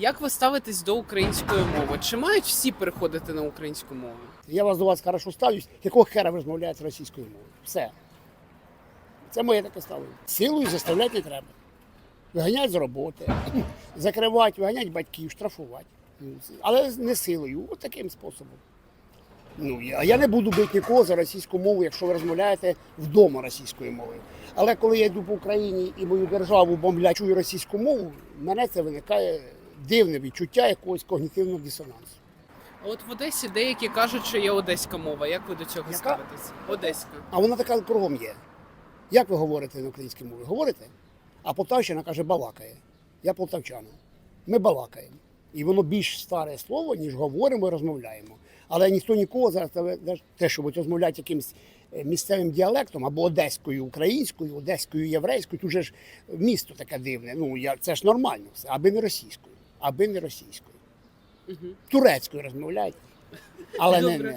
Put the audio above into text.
Як ви ставитесь до української мови? Чи мають всі переходити на українську мову? Я вас до вас хорошо ставлюсь, якого хера ви розмовляєте російською мовою? Все. Це моє таке ставлення. Силою заставляти не треба. Виганять з роботи, закривати, виганять батьків, штрафувати. Але не силою, от таким способом. Ну, а я не буду бити нікого за російську мову, якщо ви розмовляєте вдома російською мовою. Але коли я йду по Україні і мою державу бомблять, російську мову, мене це виникає дивне відчуття якогось когнітивного дисонансу. А от в Одесі деякі кажуть, що є одеська мова. Як ви до цього Яка? ставитесь? Одеська. А вона така кругом є. Як ви говорите на українській мові? Говорите? А Полтавщина каже, балакає. Я полтавчанин. Ми балакаємо. І воно більш старе слово, ніж говоримо і розмовляємо. Але ніхто нікого зараз те- що будуть розмовляти якимось е, місцевим діалектом або одеською, українською, одеською, єврейською, тут же ж місто таке дивне. Ну, я, це ж нормально все, аби не російською, аби не російською. Угу. Турецькою розмовляють, Але не, не.